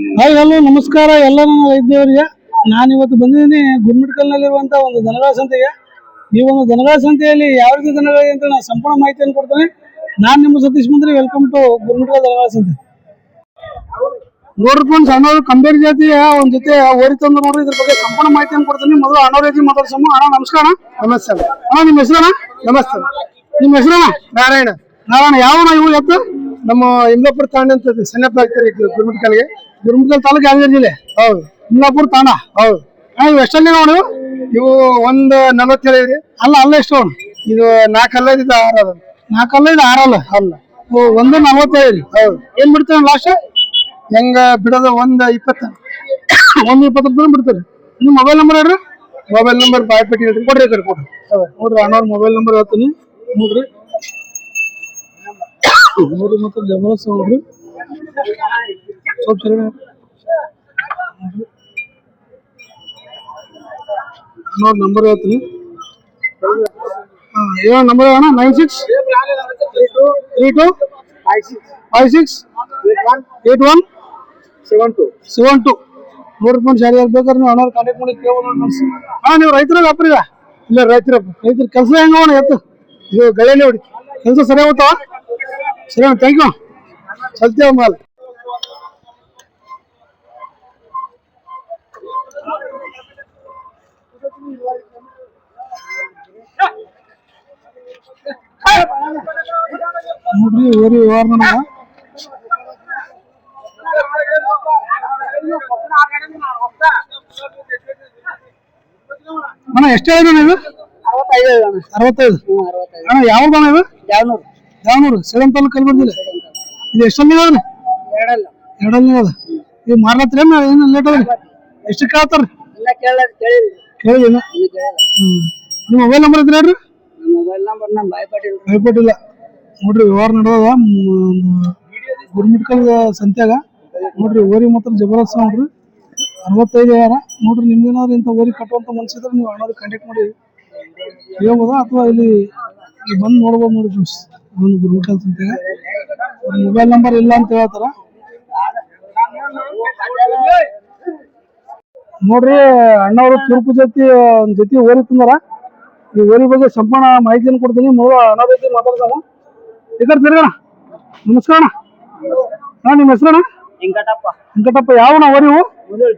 Hi hello ನಮಸ್ಕಾರ ಎಲ್ಲ ನನ್ನ ನಾನು ಇವತ್ತು ಬಂದಿದ್ದೀನಿ ಗುರ್ಮಿಟ್ಕಲ್ನಲ್ಲಿರುವಂಥ ಒಂದು ದನಗಳ ಸಂತೆಗೆ. ಈ ಒಂದು ದನಗಳ ಸಂತೆಯಲ್ಲಿ ಯಾವ ರೀತಿ ದನಗಳಿವೆ ಅಂತ ನಾನು ಸಂಪೂರ್ಣ ಮಾಹಿತಿಯನ್ನು ಕೊಡ್ತೇನೆ. ನಾನು ನಿಮ್ಮ ಸತೀಶ್ ಮಂತ್ರಿ ವೆಲ್ಕಮ್ ಟು ಗುರ್ಮಿಟಕಲ್ ದನಗಳ ಸಂತೆ. ನೋಡ್ರಿ ಫ್ರೆಂಡ್ಸ್ ಅಣ್ಣವ್ರು ಕಂಬೇರಿ ಜಾತಿಯ ಒಂದ್ ಜೊತೆ ಓರಿತಂದ್ರೆ ತಂದು ನೋಡ್ರಿ ಇದ್ರ ಬಗ್ಗೆ ಸಂಪೂರ್ಣ ಮಾಹಿತಿಯನ್ನು ಕೊಡ್ತೀನಿ. ಮೊದಲು ಅಣ್ಣವ್ರ ರೀತಿ ಮಾತಾಡ್ಸಮ್ಮ ಅಣ್ಣ ನಮಸ್ಕಾರ ನಮಸ್ತೆ ಅಣ್ಣ. ನಿಮ್ಮ ಹೆಸರಣ ನಮಸ್ತೆ ನಿಮ್ಮ ಹೆಸರಣ ನಾರಾಯಣ. ನಾರಾಯಣ ಯಾವ ಇವು ಎತ್ತು ನಮ್ಮ ಇಂದಾಪುರ ತಾಂಡ ಅಂತ ಸಣ್ಣ ಪ್ರಾಕ್ಟರಿ ಗುರುಮಟ್ಕಲ್ಗೆ ಗುರುಮಿಟ್ಕಲ್ ತಾಲೂಕು ಯಾದಗಿರಿ ಜಿಲ್ಲೆ? ಹೌದು. ಇಂಗ್ಲಾಪುರ ತಾಣ? ಹೌದು. ಎಷ್ಟಲ್ಲಿ ನೋಡಿ ಇವು ಒಂದು ನಲವತ್ತೇಳು ಇದೆ. ಅಲ್ಲ ಅಲ್ಲ ಎಷ್ಟು ನೋಡು ಇದು ನಾಲ್ಕಲ್ಲ ಇದು ಆರು ಅದ ನಾಲ್ಕಲ್ಲ ಇದು ಆರಲ್ಲ? ಅಲ್ಲ. ಒಂದು ನಲವತ್ತೇಳು ರೀ ಹೌದು. ಏನ್ ಬಿಡ್ತೇನೆ ಲಾಸ್ಟ್ ಹೆಂಗ ಬಿಡೋದು ಒಂದ್ ಇಪ್ಪತ್ತ. ಒಂದು ಇಪ್ಪತ್ತು ರೂಪಾಯಿ ಬಿಡ್ತೀರಿ. ನಿಮ್ಮ ಮೊಬೈಲ್ ನಂಬರ್ ಹೇಳ್ರಿ. ಮೊಬೈಲ್ ನಂಬರ್ ಬಾಯ್ಪಟ್ಟಿ ಹೇಳ್ರಿ. ಕೊಡ್ರಿ ಕಡೆ ಕೊಡ್ರಿ. ನೋಡ್ರಿ ಅಣ್ಣವ್ರ ಮೊಬೈಲ್ ನಂಬರ್ ಹೇಳ್ತೀನಿ. ನೋಡ್ರಿ. ನೋಡ್ರಿ ಮತ್ತೆ ಜಬರ್ದಸ್ತ್ ನೋಡ್ರಿ. ಸ್ವಲ್ಪ ಸರಿ ನೋಡ್ರಿ ನಂಬರ್ ಹೇಳ್ತೀನಿ ಹಾಂ ಏನೋ ನಂಬರ್ ಅಣ್ಣ nine six three two five six eight one seven two seven two ನೋಡ್ರಿ ಫ್ರೆಂಡ್ಸ್ ಯಾರ್ಯಾರು ಬೇಕಾದ್ರೆ ನೀವು ಅಣ್ಣವ್ರು ಕಾಂಟ್ಯಾಕ್ಟ್ ಮಾಡಿ ಕೇಳ್ಬೋದು ನೋಡಿ ಫ್ರೆಂಡ್ಸ್ ಹಾಂ ನೀವು ರೈತರ ವ್ಯಾಪಾರಿಗ ಇಲ್ಲ ರೈತರ ರೈತರ ಕೆಲಸ ಹೆಂಗ ಅವಣ ಎತ್ತು ಇದು ಗಳೇಲಿ ಹೊಡಿ ಕೆಲಸ ಸರಿ ಹೋಗ್ತಾವ ಸರಿ ಅಣ್ಣ ಥ್ಯಾಂಕ್ ಯು ಸತ್ಯ ಮಾಲ್ ನೋಡ್ರಿ ಓರಿ ವ್ಯವಹಾರ ಅಣ್ಣ, ಎಷ್ಟು ಹೇಳಿದ ಇದು? ಅರವತ್ತೈದು. ಅಣ್ಣ ಯಾವ ಅಣ್ಣ ಇದು? ಯಾವನೂರು. ಯಾವನೂರು ಸೇಡಂ ಕಲ್ಬರ್ದಿಲ್ಲ ಇದು ಎರಡಲ್ಲ ಎರಡಲ್ಲಿ ಈಗ ಮಾರ್ಲತ್ರಿ ಏನು ಲೇಟ್ ಅದ ಎಷ್ಟು ಕೇಳ್ತಾರ ಇಲ್ಲ ಕೇಳ ಕೇಳಿಲ್ಲ ಕೇಳಿದ ಇನ್ನು ಕೇಳಿಲ್ಲ ಹ್ಮ್ ನಿಮ್ಮ ಮೊಬೈಲ್ ನಂಬರ್ ಇದ್ರೆ ಹೇಳ್ರಿ. ಮೊಬೈಲ್ ನಂಬರ್ ನಮ್ಮ ಬಾಯ್ಪಾಟಿಲ್. ಭಯಪಟ್ಟಿಲ್ಲ ನೋಡ್ರಿ ವ್ಯವಹಾರ ನಡೆದ ಗುರುಮಿಟ್ಕಲ್ ಸಂತ್ಯಾಗ ನೋಡ್ರಿ ಓರಿ ಮಾತ್ರ ಜಬರ್ದಸ್ತ್ ನೋಡ್ರಿ. ಅರವತ್ತೈದು ಯಾರ ನೋಡ್ರಿ ನಿಮ್ಗೇನಾದ್ರು ಇಂಥ ಓರಿ ಕಟ್ಟುವಂತ ಮನ್ಸಿದ್ರೆ ನೀವು ಅಣ್ಣವ್ರಿಗೆ ಕಾಂಟ್ಯಾಕ್ಟ್ ಮಾಡಿ ಹೇಳ್ಬೋದಾ? ಅಥವಾ ಇಲ್ಲಿ ಬಂದು ನೋಡ್ಬೋದು ನೋಡಿ ಫ್ರೆಂಡ್ಸ್ ಒಂದು ಗುರುಮಿಟ್ಕಲ್ ಸಂತ್ಯಾಗ ಮೊಬೈಲ್ ನಂಬರ್ ಇಲ್ಲ ಅಂತ ಹೇಳ್ತಾರ. ನೋಡ್ರಿ ಅಣ್ಣವರು ತುರ್ಪು ಜೊತೆ ಒಂದ್ ಜೊತೆ ಓರಿ ತಂದಾರ. ಈ ಓರಿ ಬಗ್ಗೆ ಸಂಪೂರ್ಣ ಮಾಹಿತಿಯನ್ನು ಕೊಡ್ತೀನಿ. ಮೊದಲು ಅಣ್ಣ ಜೊತೆ ಮಾತಾಡ್ತಾವ ಈ ಕಡೆ ತಿರ್ಗಣ. ನಮಸ್ಕಾರ ಅಣ್ಣ. ಅಣ್ಣ ನಿಮ್ಮ ಹೆಸರಣ್ಣ? ವೆಂಕಟಪ್ಪ. ವೆಂಕಟಪ್ಪ ಯಾವಣ್ಣ ಓರಿ ಇವು? ಮುದುಳ್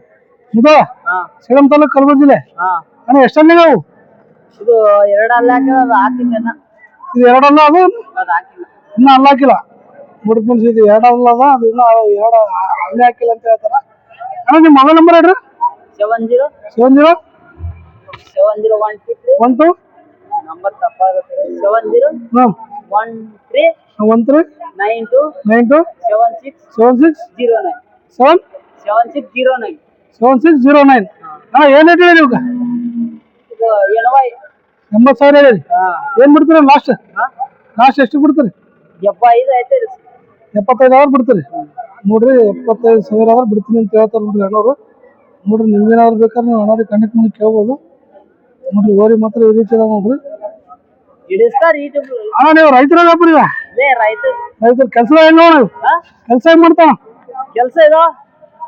ಮುದ? ಹಾ. ಸೇಡಂ ತಾಲೂಕು ಕಲಬುರಗಿ ಜಿಲ್ಲೆ? ಅಣ್ಣ ಎಷ್ಟಲ್ಲಿ ನಾವು ಇದು ಎರಡು ಅಲ್ಲ ಅದು ಹಾಕಿಲ್ಲ ಇದು ಎರಡಲ್ಲ ಅದು? ಅದು ಹಾಕಿಲ್ಲ. ಇನ್ನ ಅಲ್ಲ ಹಾಕಿಲ್ಲ. ಫ್ರೆಂಡ್ಸ್ ಇದು ಎರಡಲ್ಲ ಅದ ಅದು ಇನ್ನ ಎರಡು ಅಲ್ಲೇ ಹಾಕಿಲ್ಲ ಅಂತ ಹೇಳ್ತಾರ. ಅಣ್ಣ ನಿಮ್ಮ ಮೊಬೈಲ್ ನಂಬರ್ ಹೇಳ್ರಿ. Seven zero seven zero seven zero one two three one two number ತಪ್ಪಾಗುತ್ತೆ. ಸೆವೆನ್ ಜೀರೋ ಹಾಂ one three one three nine two nine two seven six seven six zero nine seven seven six zero nine seven six zero nine ಹಾಂ. ಏನು ಹೇಳ್ತೀರಿ ನೀವು ಇದು ಎಣವಾಯ್ ಎಂಬತ್ತು ಸಾವಿರ ಹೇಳಿ. ಏನು ಬಿಡ್ತೀರಿ ಲಾಸ್ಟ್ ಲಾಸ್ಟ್ ಎಷ್ಟು ಬಿಡ್ತೀರಿ? ಎಪ್ಪ ಐದು ಐತೆ ಎಪ್ಪತ್ತೈದು ಅವ್ರು ಬಿಡ್ತೀರಿ. ನೋಡ್ರಿ ಎಪ್ಪತ್ತೈದು ಸಾವಿರ ಆದ್ರೆ ಬಿಡ್ತೀನಿ ಅಂತ ಹೇಳ್ತಾರೆ ನೋಡ್ರಿ ಅಣ್ಣವ್ರು. ನೋಡ್ರಿ ನಿಮ್ಗೇನಾದ್ರು ಬೇಕಾದ್ರೆ ನೀವು ಅಣ್ಣವ್ರಿಗೆ ಕಂಡಕ್ಟ್ ಮಾಡಿ ಕೇಳ್ಬೋದು. ನೋಡ್ರಿ ಓರಿ ಮಾತ್ರ ಈ ರೀತಿ ಅದಾವ ನೋಡ್ರಿ. ಅಣ್ಣ ನೀವು ರೈತರ ರೈತ ರೈತರ. ಕೆಲಸ ಹೆಂಗ ನೋಡ್ರಿ? ಕೆಲಸ ಹೆಂಗ್ ಮಾಡ್ತಾನ ಕೆಲಸ ಇದೋ?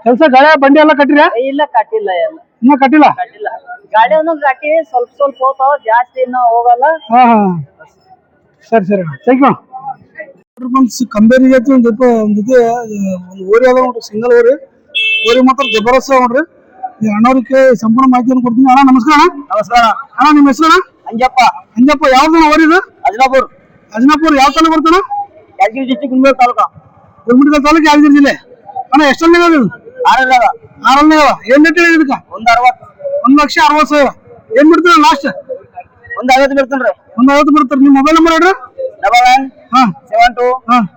ಕೆಲಸ ಗಾಳಿ ಬಂಡಿ ಎಲ್ಲ ಕಟ್ಟಿರ ಇಲ್ಲ ಕಟ್ಟಿಲ್ಲ ಎಲ್ಲ ಇನ್ನ ಕಟ್ಟಿಲ್ಲ? ಕಟ್ಟಿಲ್ಲ. ಗಾಡಿ ಒಂದೊಂದು ಕಟ್ಟಿ ಸ್ವಲ್ಪ ಸ್ವಲ್ಪ ಹೋಗ್ತಾವ ಜಾಸ್ತಿ ಇನ್ನೂ ಹೋಗಲ್ಲ. ಹಾ ಹಾ. ಸರಿ ಸರಿ ಥ್ಯಾಂಕ್ ಯು ನೋಡ್ರಿ ಫ್ರೆಂಡ್ಸ್ ಕಂಬೇರಿ ಒಂದು ಒಂದು ಜೊತೆ ಒಂದು ಓರಿ ಅದ ನೋಡ್ರಿ ಸಿಂಗಲ್ ಓರಿ. ಓರಿ ಮಾತ್ರ ಜಬರ್ದಸ್ತ್ ನೋಡ್ರಿ. ಈ ಅಣ್ಣವ್ರಿಗೆ ಸಂಪೂರ್ಣ ಮಾಹಿತಿಯನ್ನು ಕೊಡ್ತೀನಿ. ಅಣ್ಣ ನಮಸ್ಕಾರ ನಮಸ್ಕಾರ. ಅಣ್ಣ ನಿಮ್ಮ ಹೆಸರು ಅಂಜಪ್ಪ. ಅಂಜಪ್ಪ ಯಾವ್ದು ಓರಿ ಇದು? ಅಜ್ನಾಪುರ್. ಅಜನಾಪುರ್ ಯಾವ ತಾಲೂಕು ಬರ್ತಾನ ಯಾದಗಿರಿ ಡಿಸ್ಟಿಕ್ ಗುಂಡ್ಲೂರು ತಾಲೂಕು. ಗುಲ್ಮಡಿಕಲ್ ತಾಲೂಕು ಯಾದಗಿರಿ ಜಿಲ್ಲೆ? ಅಣ್ಣ ಎಷ್ಟೊಂದು ಆರಲ್ಲ ಆರಲ್ಲೇ ಏನ್ ರೇಟ್ ಇದಕ್ಕೆ? ಒಂದ್ ಅರವತ್ತು. ಒಂದ್ ಲಕ್ಷ ಅರವತ್ತು ಸಾವಿರ. ಏನ್ ಬಿಡ್ತೀರ ಲಾಸ್ಟ್ ಒಂದು ಐವತ್ತು ಬಿಡ್ತಾನ್ರಿ ಒಂದ್ ಐವತ್ತು ಬಿಡ್ತಾರ? ನಿಮ್ಮ ಮೊಬೈಲ್ ನಂಬರ್ ಹೇಳ್ರಿ. Double nine seven two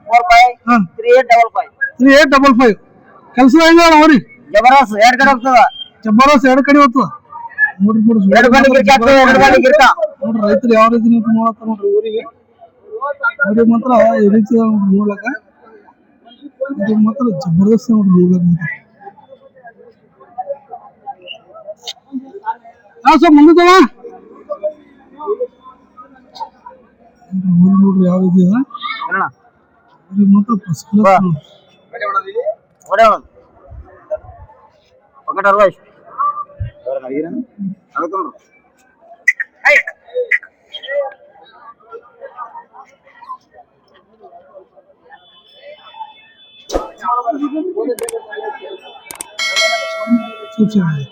four five three eight double five. Three eight double five. ಕೆಲಸ ಹೆಂಗ ಅವ್ರಿ? ಜಬರ್ದಸ್ತ್ ಎರಡು ಕಡೆ ಹೋಗ್ತದ. ಜಬರ್ದಸ್ತ್ ಎರಡು ಕಡೆ ಹೋತು ನೋಡ್ರಿ ನೋಡ್ರಿ ನೋಡ್ರಿ ರೈತರು ಯಾವ ರೀತಿ ನಿಂತು ನೋಡತ್ತ ನೋಡ್ರಿ ಊರಿಗೆ. ಊರಿಗೆ ಮಾತ್ರ ಈ ರೀತಿ ನೋಡ್ರಿ ನೋಡ್ಲಕ್ಕ. ಊರಿಗೆ ಮಾತ್ರ ಜಬರ್ದಸ್ತ್ ನೋಡ್ರಿ ನೋಡ್ಲಕ್ಕ ಯಾವ ಸ್ವಲ್ಪ ಮುಂದಿದ್ದವ ಊರಿಗೆ ನೋಡ್ರಿ ಯಾವ ರೀತಿ ಇದೆ ಮಾತ್ರ ಫಸ್ಟ್ ಕ್ಲಾಸ್ ನೋಡ್ರಿ. ಒಡೆ ಒಡೆ అడిగినాను అడుగుతున్నాడు చూసాను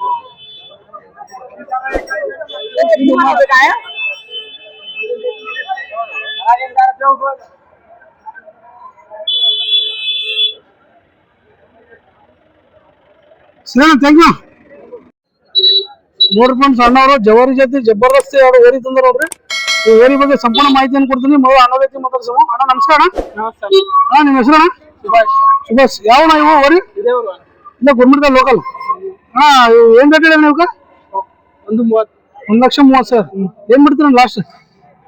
Sir, thank you. ನೋಡ್ರಿ ಫ್ರೆಂಡ್ಸ್ ಅಣ್ಣವರು ಜವಾರಿ ಜೊತೆ ಜಬರ್ದಸ್ತಿ ಅವರು ಓರಿ ತಂದ್ರ ನೋಡ್ರಿ ಈ ಓರಿ ಬಗ್ಗೆ ಸಂಪೂರ್ಣ ಮಾಹಿತಿಯನ್ನು ಕೊಡ್ತೀನಿ ಮೊದಲು ಅಣ್ಣ ವ್ಯಕ್ತಿ ಮಾತಾಡ್ಸೋಣ ಅಣ್ಣ ನಮಸ್ಕಾರ ಅಣ್ಣ ನಿಮ್ಮ ಹೆಸರು ಅಣ್ಣ ಸುಭಾಷ್ ಸುಭಾಷ್ ಯಾವ ಇವು ಓರಿ ಇಲ್ಲ ಗುರ್ಮಿಡ್ದ ಲೋಕಲ್ ಅಣ್ಣ ಇವು ಏನ್ ರೇಟ್ ಹೇಳಿ ನೀವು ಒಂದು ಮೂವತ್ತು ಒಂದ್ ಲಕ್ಷ ಮೂವತ್ತು ಸಾವಿರ ಏನ್ ಬಿಡ್ತೀರ ಲಾಸ್ಟ್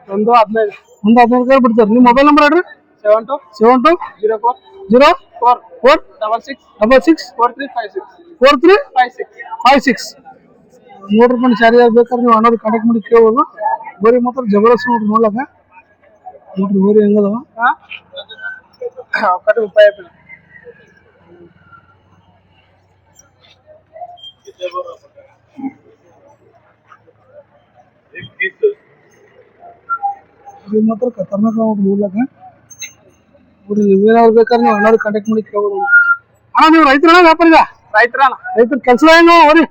ಒಂದು ಹದಿನೈದು ಒಂದು ಹದಿನೈದು ಸಾವಿರ ಬಿಡ್ತಾರೆ ನಿಮ್ಮ ಮೊಬೈಲ್ ನಂಬರ್ ಹೇಳ್ರಿ seven two seven two zero four zero four four double six double six four three five six four three five six five six ನೋಡ್ರಿ ಮಂದಿ ಶಾರಿ ಆಗ್ಬೇಕಾದ್ರೆ ನೀವು ಅಣ್ಣವ್ರಿಗೆ ಕಾಂಟ್ಯಾಕ್ಟ್ ಮಾಡಿ ಕೇಳ್ಬೋದು. ಬರೀ ಮಾತ್ರ ಜಬರ್ದಸ್ ನೋಡ್ರಿ ನೋಡ್ಲಕ್ಕ ನೋಡ್ರಿ ಬರೀ ಹೆಂಗದವ. ಮಾತ್ರ ಖತರ್ನಾಕ ನೋಡ್ರಿ ನೋಡ್ಲಕ್ಕ ನೋಡ್ರಿ ನೀವೇನಾದ್ರು ಬೇಕಾದ್ರೆ ನೀವು ಅಣ್ಣವ್ರಿಗೆ ಕಾಂಟ್ಯಾಕ್ಟ್ ಮಾಡಿ ಕೇಳ್ಬೋದು. ಅಣ್ಣ ನೀವು ರೈತರ ವ್ಯಾಪಾರ ರೈತರ ರೈತರ ಕೆಲಸ ಹೆಂಗ ಹೋರಿ.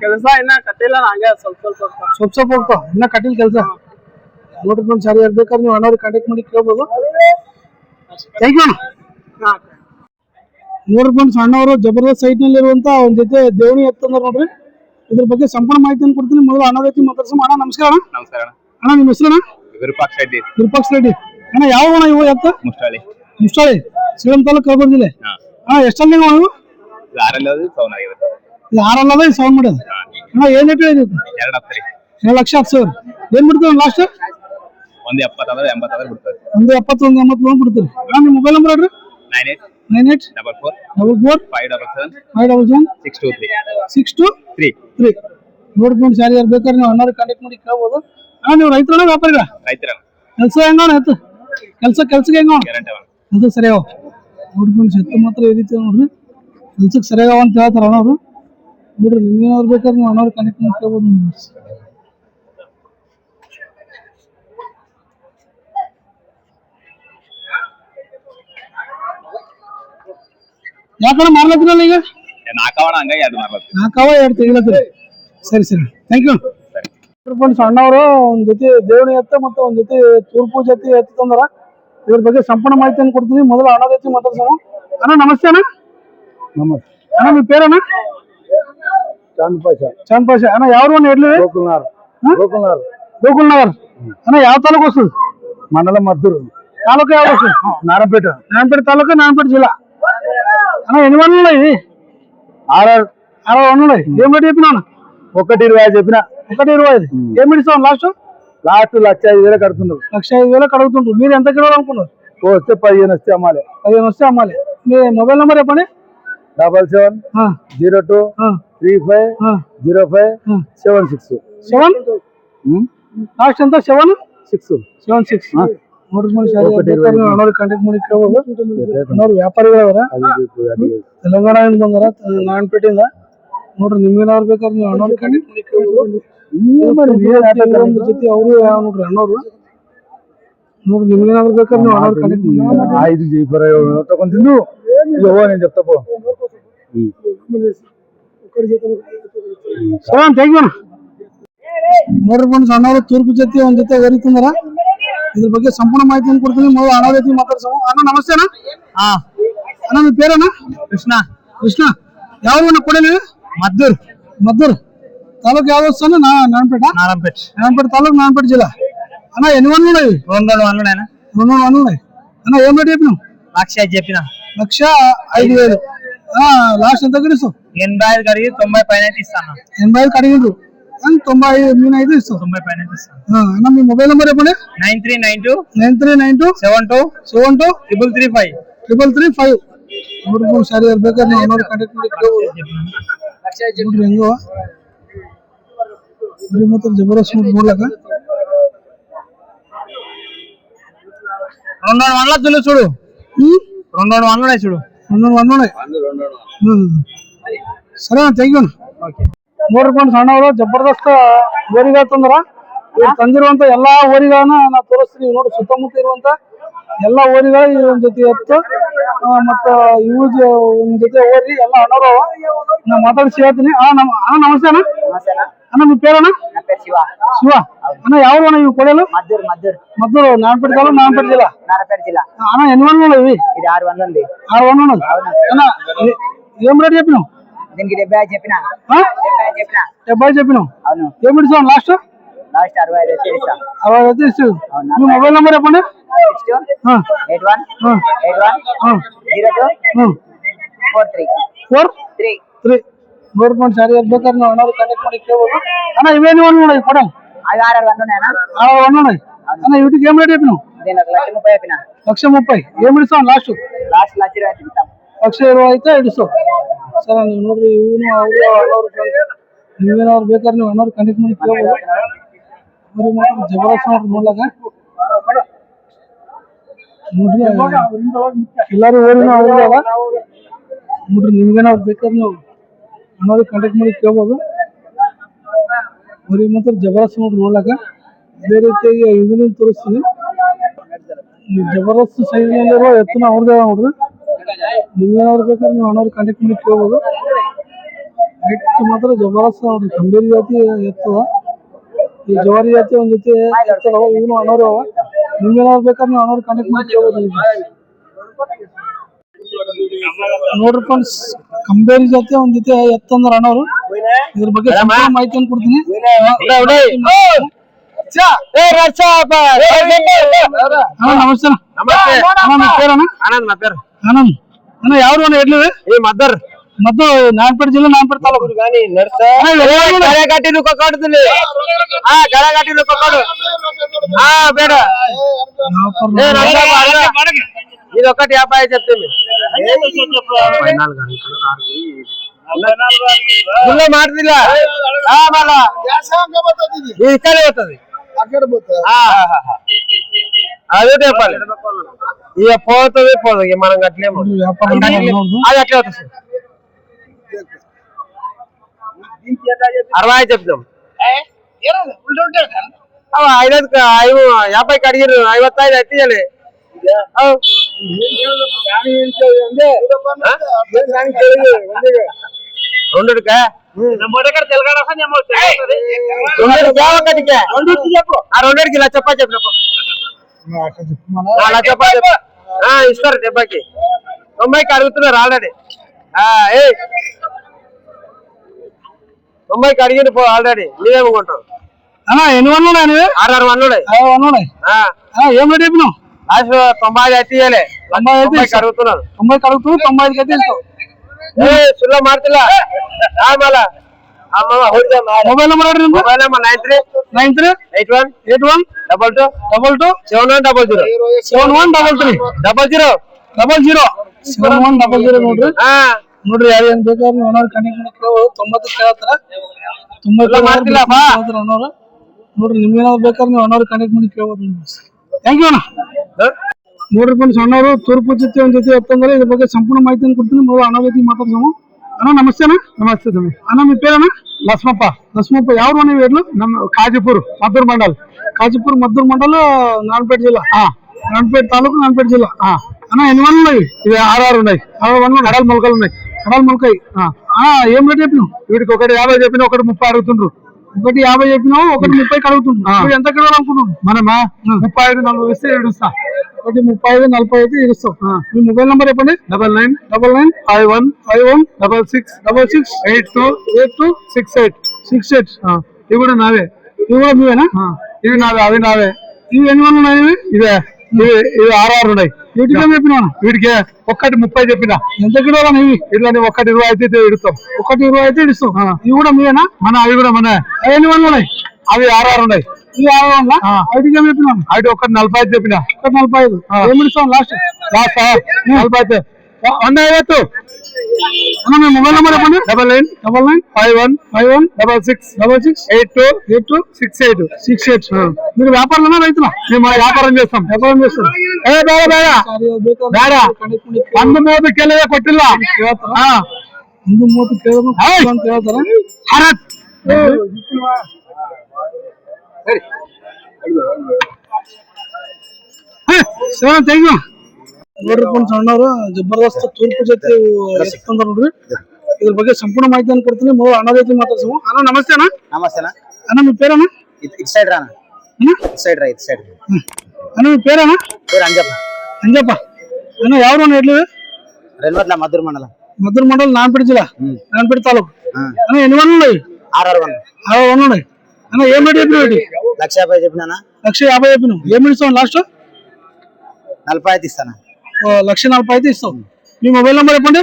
ಕೆಲಸ ಇನ್ನ ಕಟ್ಟಿಲ್ಲ ಹಂಗೆ ಸ್ವಲ್ಪ ಸ್ವಲ್ಪ ಸ್ವಲ್ಪ. ಸ್ವಲ್ಪ ಸ್ವಲ್ಪ ಹೋಗ್ತಾವ ಇನ್ನ ಕಟ್ಟಿಲ್ ಕೆಲಸ. ನೋಡ್ರಿ ಸರಿ ಇರ್ಬೇಕಾದ್ರೆ ಬೇಕಾದ್ರೆ ನೀವು ಅಣ್ಣವ್ರಿಗೆ ಕಾಂಟ್ಯಾಕ್ಟ್ ಮಾಡಿ ಕೇಳ್ಬೋದು. ಥ್ಯಾಂಕ್ ಯು ಹಾ. ನೋಡ್ರಿ ಫ್ರೆಂಡ್ಸ್ ಅಣ್ಣವರು ಜಬರ್ದಸ್ತ್ ಸೈಟ್ನಲ್ಲಿ ಇರುವಂತ ಒಂದ್ ಜೊತೆ ದೇವಣಿ ಎತ್ತಂದ್ರ ನೋಡ್ರಿ. ಇದ್ರ ಬಗ್ಗೆ ಸಂಪೂರ್ಣ ಮಾಹಿತಿಯನ್ನು ಕೊಡ್ತೀನಿ. ಮೊದಲು ಅಣ್ಣ ವ್ಯಕ್ತಿ ಮಾತಾಡ್ಸಮ್ ಅಣ್ಣ ನಮಸ್ಕಾರ ಅಣ್ಣ. ನಮಸ್ಕಾರ ಅಣ್ಣ. ಅಣ್ಣ ನಿಮ್ಮ ಹೆಸರು ಅಣ್ಣ? ವಿರೂಪಾಕ್ಷ ರೆಡ್ಡಿ. ವಿರೂಪಾಕ್ಷ ರೆಡ್ಡಿ. ಅಣ್ಣ ಯಾವ ಅಣ್ಣ ಇವು ಎತ್ತ? ಮುಷ್ಟಾಳಿ. ಮುಷ್ಟಾಳಿ. ಶ್ರೀರಾಮ್ ತಾಲೂಕು ಕಲಬುರಗಿ ಜಿಲ್ಲೆ. ಹಾ. ಅಣ್ಣ ಎಷ್ಟಲ್ಲಿ ನೀವು ಇವು? ಇದು ಆರಲ್ಲಿ ಸೌನ್ ಆಗಿರುತ್ತೆ ಇದು ಆರಲ್ಲದ ಇದು ಸೌಂಡ್ ಮಾಡ್ಯದ ಅಣ್ಣ ಏನ್ ರೇಟ್ ಹೇಳಿದ್ರಿ ಎರಡು ಎರಡು ಲಕ್ಷ ಹತ್ತು ಸಾವಿರ. ಏನ್ ಬಿಡ್ತೀವಿ ಲಾಸ್ಟ್ ಒಂದು ಎಪ್ಪತ್ತಾದ್ರೆ ಎಂಬತ್ತಾದ್ರೆ ಬಿಡ್ತಾರೆ ಒಂದು ಎಪ್ಪತ್ತೊಂದು ಎಂಬತ್ತು ಲೋನ್ ಬಿಡ್ತೀರಿ. ಅಣ್ಣ ನಿಮ್ಮ ಮೊಬೈಲ್ ನಂಬರ್ ಹೇಳ್ರಿ. Nine eight nine eight double four double four five double seven five double seven six two three six two three three ನೋಡಿ ಫ್ರೆಂಡ್ಸ್ ಯಾರು ಬೇಕಾದ್ರೆ ನೀವು ಅಣ್ಣವ್ರಿಗೆ ಕಾಂಟ್ಯಾಕ್ಟ್ ಮಾಡಿ ಕೇಳ್ಬೋದು. ಅಣ್ಣ ನೀವು ರೈತರಣ್ಣ ವ್ಯಾಪಾರಿಗಳ? ರೈತರ ಕೆಲಸ ಹೆಂಗೋಣ ಆಯ್ತು? ಕೆಲಸ ಕೆಲ್ಸಕ್ಕೆ ಹೆಂಗೋಣ ಗ್ಯಾರಂಟಿ ಅದು ಸರಿಯಾವ ನೋಡಿ ಫೋನ್ ಎತ್ತು ಮಾತ್ರ ಈ ರೀತಿ ನೋಡ್ರಿ. ಕೆಲ್ಸಕ್ಕೆ ಸರಿಯಾಗವ ಅಂತ ಹೇಳ್ತಾರ ಅಣ್ಣವ್ರು ನೋಡ್ರಿ ನೀವೇನಾದ್ರು ಬೇಕಾದ್ರೆ ನೀವು ಅಣ್ಣವ್ರಿಗೆ ಕನೆಕ್ಟ್ ಮಾಡ್ಕೋಬೋದು. ಯಾಕಣ್ಣ ಮಾರ್ಲತ್ತಿರಲ್ಲ ಈಗ? ನಾಲ್ಕವಣ ಹಂಗಾಗಿ ಅದು ನಾಲ್ಕವ ಎರಡು ತೆಗಿಲತ್ತೀರಿ ಸರಿ? ಸರಿ ಥ್ಯಾಂಕ್ ಯು ಫ್ರೆಂಡ್ಸ್ ಅಣ್ಣವರು ಒಂದ್ ಜೊತೆ ದೇವಣಿ ಎತ್ತ ಮತ್ತೆ ಒಂದ್ ಜೊತೆ ತೂರ್ಪು ಜೊತೆ ಎತ್ತ ತಂದ್ರ. ಇದ್ರ ಬಗ್ಗೆ ಸಂಪೂರ್ಣ ಮಾಹಿತಿಯನ್ನು ಕೊಡ್ತೀನಿ. ಮೊದಲು ಅಣ್ಣ ಜೊತೆ ಮಾತಾಡ್ಸೋಣ. ಅಣ್ಣ ನಮಸ್ತೆ ಅಣ್ಣ. ನಮಸ್ತೆ. ಅಣ್ಣ ನಿಮ್ಮ ಪೇರಣ್ಣ? ಚಾಂದ್ ಪಾಷ ಚಂದ್ ಪಾಷ ಅಣ್ಣ ಯಾವ ಊರು ಇರ್ಲಿ ಗೋಕುಲ್ನಾರ್ ಹಾ? ಗೋಕುಲ್ನಾರ್ ಗೋಕುಲ್ ನಗರ್ ಅಣ್ಣ ಯಾವ ತಾಲೂಕು ವಸ್ತುದು ಮಂಡಲ ಮದ್ದೂರು ತಾಲೂಕು ಯಾವ ವಸ್ತುದು నారాయణపేట నారాయణపేట తాలూకా నారాయణపేట జిల్లా అన్న ఎన్ని వందలు ఉన్నాయి ఇది ఆర్ఆర్ అరవై వందలు ఉన్నాయి ఏం రేటు చెప్పినా అన్న? ఒకటి ఇరవై ఐదు చెప్పిన ఒకటి ఇరవై ఐదు ఏం ఇస్తాం లాస్ట్ లాస్ట్ లక్ష ఐదు వేలకు కడుతున్నారు లక్ష ఐదు వేలకు అడుగుతుంటారు మీరు ఎంత కిలోలు అనుకున్నారు వస్తే పదిహేను వస్తే అమ్మాలి పదిహేను వస్తే అమ్మాలి మీ మొబైల్ నెంబర్ చెప్పండి డబల్ సెవెన్ ఆ, జీరో టూ ఆ, three five zero five seven six seven last ఎంత సెవెన్ సిక్స్ సెవెన్ ಸಿಕ್ಸ್ ಮೂರು ಮೂರು ಸಾವಿರ ಕಾಂಟ್ಯಾಕ್ಟ್ ಮಾಡಿ ಕೇಳ್ಬೋದು ನೋಡ್ರಿ ವ್ಯಾಪಾರಿಗಳವರ ತೆಲಂಗಾಣದಿಂದ ಬಂದಾರ ನಾರಾಯಣಪೇಟೆಯಿಂದ ನೋಡ್ರಿ ನಿಮ್ಗೇನವ್ರು ಬೇಕಾದ್ರೆ ನೀವು ಅಣ್ಣವ್ರ ಕಾಂಟ್ಯಾಕ್ಟ್ ಮಾಡಿ ಕೇಳ್ಬೋದು ಜೊತೆ ಅವರು ನೋಡ್ರಿ ಅಣ್ಣವ್ರು ನೋಡ್ರಿ ನಿಮ್ಗೇನಾದ್ರು ಬೇಕಾದ್ರೆ ನೀವು ಅಣ್ಣವ್ರ ಕಾಂಟ್ಯಾಕ್ಟ್ ಮಾಡಿ ಐದು ಜೀಪರ ತಗೊಂತಿದ್ದು ಯವ್ವ ನೀನು ಜಪ್ತಪ್ಪ ಮೂರು ಪಾಯಿಂಟ್ ಸೊನ್ನೆ ತೂರ್ಪು ಜೊತೆ ಒಂದ್ ಜೊತೆ ಏರಿತ್ತಂದ್ರ ಇದ್ರ ಬಗ್ಗೆ ಸಂಪೂರ್ಣ ಮಾಹಿತಿಯನ್ನು ಕೊಡ್ತೀನಿ ಮೊದಲು ಅಣ್ಣ ಜೊತೆ ಮಾತಾಡ್ಸೋ ಅಣ್ಣ ನಮಸ್ತೆ ಅಣ್ಣ ಹಾ ಅಣ್ಣ ನಿಮ್ಮ ಪೇರಣ್ಣ ಕೃಷ್ಣ ಕೃಷ್ಣ ಯಾವ ಕೊಡಲಿ ಮದ್ದೂರ್ ಮದ್ದೂರ್ ತಾಲೂಕು ಯಾವ ವಸ್ತು ನಾ ನಾರಾಯಣಪೇಟ ನಾರಾಯಣಪೇಟ್ ನಾರಾಯಣಪೇಟ್ ತಾಲೂಕು ನಾರಾಯಣಪೇಟ ಜಿಲ್ಲಾ అన్న ఎన్ని వన్లు ఉన్నాయి రెండు వందల వన్లు రెండు వందల వన్లు ఉన్నాయి అన్న ఏం రేటు చెప్పినావు లక్ష చెప్పిన లక్ష ఐదు వేలు లాస్ట్ ఎంత కడిస్తావు ఎనభై ఐదు కడిగి తొంభై పైన అయితే ఇస్తాను ఎనభై ఐదు కడిగిండ్రు కానీ తొంభై ఐదు మీన ఐదు ఇస్తావు తొంభై పైన అయితే ఇస్తాను ఆ, అన్న మీ మొబైల్ నెంబర్ చెప్పండి nine three nine two nine three nine two seven two seven two triple three five triple three five ನೋಡ್ರಿ ಸರಿ ಬೇಕಾದ್ರೆ ನೀವು ಏನಾದ್ರು ಕಾಂಟ್ಯಾಕ್ಟ್ ಮಾಡಿ ಕೇಳ್ಬೋದು ನೋಡ್ರಿ ಹೆಂಗೋ ಬರೀ ಮಾತ್ರ ಜಬರ್ದಸ್ತ್ ನೋಡಿ ನೋಡ್ಲಕ್ಕ రెండు రెండు వందల తులు చూడు ಹ್ಮ್ రెండు రెండు వందలు చూడు ಒಂದೊಂದು ಒಂದೊಂದು ಹ್ಞೂ ಸರಿ ಅಣ್ಣ ಯು ಓಕೆ. ಮೂರು ರೂಪಾಯಿ ಸಣ್ಣವರು ಜಬರ್ದಸ್ತ್ ಊರಿಗಳು ತಂದ್ರ. ಇವ್ರು ತಂದಿರುವಂತ ಎಲ್ಲಾ ಊರಿಗಳನ್ನ ನಾವು ತೋರಿಸ್ತೀವಿ ನೋಡಿ ಸುತ್ತಮುತ್ತ ಇರುವಂತ ಎಲ್ಲಾ ಊರಿಗಳು ಇವ್ರ ಜೊತೆ ಎತ್ತು. ಮತ್ತ ಇವ್ ಒಂದ್ ಜೊತೆ ಓರಿ ಎಲ್ಲ ಅಣ್ಣರು ನಾ ಮಾತಾಡಿಸಿ ಹೇಳ್ತೀನಿ. ಆ ನಮ್ ಆ ನಮಸ್ತೆ ಅಣ್ಣ. అన్న మీ పేరేనా శివ. శివ. అన్న ఎవరు అన్న ఇవి కొడలు? మద్దూరు మద్దూరు. మద్దూరు నారాయణపేట కాలం నారాయణపేట జిల్లా? నారాయణపేట జిల్లా. అన్న ఎన్ని వన్ ఇవి? ఇది ఆరు వన్ ఉంది. ఆరు వన్ ఉన్నది అన్న ఏం రేట్ చెప్పినావు? దీనికి డెబ్బై చెప్పిన? చెప్పిన? డెబ్బై చెప్పిన అవును. ఏం ఇచ్చావు లాస్ట్? లాస్ట్ అరవై ఐదు వచ్చేస్తా అరవై ఐదు ఇస్తావు మీ మొబైల్ నెంబర్ చెప్పండి. Eight one eight one zero two four three. Four? Three. Three. ನೋಡ್ಕೊಂಡು ಸರಿ ಇರ್ಬೇಕಾದ್ರೆ ನಾವು ಅಣ್ಣವ್ರು ಕನೆಕ್ಟ್ ಮಾಡಿ ಕೇಳ್ಬೋದು. ಅಣ್ಣ ಇವೇನು ಒಂದು ನೋಡಿ ಕೊಡಲ್ಲ ಅವು ಆರು ಒಂದೋಣ ಅಣ್ಣ ಇವಿಟಿಗೆ ಏನು ರೇಟ್ ನೀವು? ಲಕ್ಷ ಮುಪ್ಪಾಯಿ ಐಪಿನ ಲಕ್ಷ ಏನು ಬಿಡಿಸೋಣ ಲಾಸ್ಟು ಲಾಸ್ಟ್ ಲಾಸ್ಟ್ ಇರೋ ಲಕ್ಷ ಇರೋ ಆಯ್ತಾ ಇಡಿಸು? ಸರಿ ನೀವು ನೋಡ್ರಿ ಇವನು ಅವರು ಅಣ್ಣವ್ರು ನೀವೇನವ್ರು ಬೇಕಾದ್ರೆ ನೀವು ಅಣ್ಣವ್ರು ಕನೆಕ್ಟ್ ಮಾಡಿ ಕೇಳ್ಬೋದು. ಅವ್ರಿಗೆ ಮಾತ್ರ ನೋಡ್ರಿ ಮೂಲಕ ನೋಡ್ರಿ ಎಲ್ಲರೂ ಓರಿನ ಅವ್ರಿದ್ದಾವ ನೋಡ್ರಿ ನಿಮ್ಗೇನಾದ್ರು ಬೇಕಾದ್ರೆ ನೀವು ಅಣ್ಣವ್ರಿಗೆ ಕಾಂಟ್ಯಾಕ್ಟ್ ಮಾಡಿ ಕೇಳ್ಬೋದು ಅವ್ರಿಗೆ ಮಾತ್ರ ಜಬರ್ದಸ್ತ್ ನೋಡ್ರಿ ನೋಡ್ಲಾಕ ಅದೇ ರೀತಿಯಾಗಿ ಇದನ್ನು ತೋರಿಸ್ತೀನಿ ಈ ಜಬರ್ದಸ್ತ್ ಸೈಜ್ನಲ್ಲಿರುವ ಎತ್ತನ ಅವ್ರದೇ ನೋಡ್ರಿ ನೀವೇನಾದ್ರು ಬೇಕಾದ್ರೆ ನೀವು ಅಣ್ಣವ್ರಿಗೆ ಕಾಂಟ್ಯಾಕ್ಟ್ ಮಾಡಿ ಕೇಳ್ಬೋದು ಹೈಟ್ ಮಾತ್ರ ಜಬರ್ದಸ್ತ್ ನೋಡ್ರಿ ಗಂಭೀರ ಜಾತಿ ಎತ್ತದ ಈ ಜವಾರಿ ಜಾತಿ ಒಂದ್ ಜೊತೆ ಎತ್ತದವ ಇವನು ಅಣ್ಣವ್ರು ಅವ ನಿಮ್ಗೇನಾದ್ರು ಬೇಕಾದ್ರೆ ನೀವು ಅಣ್ಣವ್ರಿಗೆ ಕಾಂಟ್ಯಾಕ್ಟ್ ಮಾಡಿ ಕೇಳ್ಬೋದು ನೀವು. ನೋಡ್ರಿ ಫ್ರೆಂಡ್ಸ್ ಕಂಬೇರಿ ಜೊತೆ ಒಂದ್ ಜೊತೆ ಎತ್ತಂದ್ರ ಅಣ್ಣವ್ರು ಇದ್ರ ಬಗ್ಗೆ ಮಾಹಿತಿ ಅಂತ ಕೊಡ್ತೀನಿ. ಅಣ್ಣ ನಮಸ್ತೆ. ನಮಸ್ತೆ ಆನಂದ್ ಅಣ್ಣ ಯಾವ್ದು ಅಣ್ಣ ಎಡ್ಲಿ ಈ ಮದ್ದರ್ ಮತ್ತು ನಾನ್ಪೇಟೆ ಜಿಲ್ಲೆ ನಾನ್ಪೇಟೆ ತಾಲೂಕು. ಗಳೆಗಾಟಿನೂ ಕೊಕ್ಕಾಡ್ತೀನಿ ಹಾ ಗಳೆಗಾಟಿನೂ ಕೊಕ್ಕಾಡು ಹಾ ಬೇಡ. ఇది ఒకటి యాభై చెప్తుంది గుళ్ళో ఇక్కడే పోతుంది. అదే చెప్పాలి. ఇక పోతుంది పోతుంది మనం అట్లేమో అది అట్లే అవుతుంది. అరవై చెప్తాం ఐదు యాభై రెండుకా రెండుకా ఇలా చెప్పా చెప్పినప్పు అలా చెప్పా చెప్పు ఆ, ఇస్తారు డెబ్బైకి తొంభైకి అడుగుతున్నారు ఆల్రెడీ. ఏ తొంభైకి అడిగిన పో ఆల్రెడీ. నీవేమనుకుంటావు అన్న ఎన్ని వందలు ఉన్నాయి ఆరు ఆరు వందలు వందలు ఉన్నాయి. ఏం రేట్ చెప్పినావు? లాస్ట్ తొంభై ఐదు అయితే ఇవ్వలే తొంభై ఐదు తొంభైకి ఇస్తావు. అడుగుతున్నారు తొంభై కడుగుతూ తొంభై ఐదుకి అయితే ఇస్తావు ఏ సుల్ల మార్తిలా మళ్ళా అమ్మ హోల్డ్ మొబైల్ నెంబర్ అడిగి mobile number nine three nine three eight one eight one double two double two seven one double zero seven one double three double zero double zero seven one double zero ನೋಡ್ರಿ ನೋಡ್ರಿ ಯಾರು ಏನ್ ಬೇಕಾದ್ರೆ ನೀವು ಅಣ್ಣವ್ರು connect ಮಾಡಿ ಕೇಳೋದು ತೊಂಬತ್ತು ಕೇಳ್ತಾರ ತೊಂಬತ್ತು ಇಲ್ಲ ಮಾಡ್ತಿಲ್ಲ ಬಾ. ಕೇಳ್ತಾರ ಅಣ್ಣವ್ರು ನೋಡ್ರಿ ನಿಮ್ಗೇನಾದ್ರು ಬೇಕಾದ್ರೆ ನೀವು ಅಣ್ಣವ್ರು ಕನೆಕ್ಟ್ ಮಾಡಿ ಕೇಳ್ಬೋದು ಥ್ಯಾಂಕ್ ಯು ಅಣ್ಣ ನೋಡಿಕೊಂಡು అన్నారు తూర్పు ಜೊತೆ ಒಂದು ಜೊತೆ ಎತ್ತಂದ್ರೆ ಇದ್ರ ಬಗ್ಗೆ ಸಂಪೂರ್ಣ ಮಾಹಿತಿ ಕೊಡ್ತೀನಿ మూడు ಅಣ್ಣ ಜೊತೆ అన్న నమస్తే అన్న. నమస్తే తమ్మి అన్న మీ పేరనా లక్ష్మప్ప. లక్ష్మప్ప ఎవరు అనే వీళ్ళు నమ్మ కాజీపూర్ మద్దూరు మండల్. కాజీపూర్ మద్దూరు మండల్ నారాయణపేట జిల్లా? నారాయణపేట తాలూకు నారాయణపేట జిల్లా? అన్న ఎన్ని వన్లు ఉన్నాయి? ఇది ఆర్ఆర్ ఉన్నాయి. ఆర్ఆర్ వన్లో కడాల మొలకలు ఉన్నాయి. కడాల మొలకాయి ఏం రేట్ చెప్పినావు? వీడికి ఒకటి యాభై చెప్పిన ఒకటి ముప్పై అడుగుతుండ్రు. ఒకటి యాభై చెప్పినావు ఒకటి ముప్పై మీరు ఎంత కిలోలు మనమా? ముప్పై ఐదు నలభై ఇస్తే ఏడుస్తా. ఒకటి ముప్పై ఐదు నలభై ఐదు ఇస్తాం మీ మొబైల్ నంబర్ చెప్పండి. Double nine double nine five one five one double six double six eight two eight two six eight. Six eight. ఇవి కూడా నావే. ఇవి కూడా మీవేనా? ఇవి నావే అవి నావే. ఇవి ఎన్ని వందలు ఉన్నాయి? ఇవే? ఇవి. ఇవి ఆరు ఆరు ఉన్నాయి. వీటికి ఒక్కటి ముప్పై చెప్పిన. ఎంత కిలోలు ఇవి ఇట్లా ఒకటి ఇరవై అయితే ఇడుస్తాం ఒకటి ఇరవై అయితే ఇడుస్తాం. ఇవి కూడా మీవేనా మన అవి కూడా మన ఎన్ని వందలు ఉన్నాయి? అవి ఆరు ఆరు ఉన్నాయి. ఇవి ఆరు వందల ఐదుకి చెప్పినా. అవి ఒకటి నలభై ఐదు చెప్పిన. ఒకటి నలభై ఐదు. ఏమి ఇస్తాం లాస్ట్? లాస్ట్? నలభై ఐదు. వంద అన్న మీ mobile number double nine double nine five one five one double six double six eight two eight two six eight six eight మీరు వ్యాపారంలోనా రైతులా మేము వ్యాపారం చేస్తాం వ్యాపారం చేస్తాం ఏ బేడ బేడ బేడ పండు మూత కెళ్ళే కొట్టిల్లా పండు సరే థ్యాంక్ యూ ನೋಡ್ರಿ ಫ್ರೆಂಡ್ಸ್ ಅಣ್ಣವ್ರು ಜಬರ್ದಸ್ತ್ ತೂರ್ಪು ಜೊತೆ ತಂದ ನೋಡ್ರಿ ಇದ್ರ ಬಗ್ಗೆ ಸಂಪೂರ್ಣ ಮಾಹಿತಿಯನ್ನು ಕೊಡ್ತೀನಿ ಮೊದಲು ಅಣ್ಣ ಜೊತೆ ಮಾತಾಡ್ಸವು ಅಣ್ಣ ನಮಸ್ತೆ ಅಣ್ಣ నమస్తేనా అన్న మీ పేరన్నా ఇటు ఇటు సైడ్ రానా అన్న ఇటు సైడ్ రా ఇటు సైడ్ అన్న మీ పేరన్నా పేరు అంజప్ప అంజప్ప అన్న ఎవరు అన్న ఎట్లు రెండువట్ల మధుర మండలం మద్దూరు మండలం నాన్పేట జిల్లా నాన్పేట తాలూకు ఆ. అన్న ఎన్ని వన్లు ఉన్నాయి ఆర్ఆర్ వన్ అరవై వన్లు ఉన్నాయి అన్న ఏం రేట్ చెప్పిన ఒకటి లక్ష యాభై చెప్పినానా లక్ష యాభై చెప్పిన ఏం ఇస్తాం లాస్ట్ నలభై ఐదు ఇస్తానా లక్ష నలభై అయితే ఇస్తాం మీ మొబైల్ నెంబర్ చెప్పండి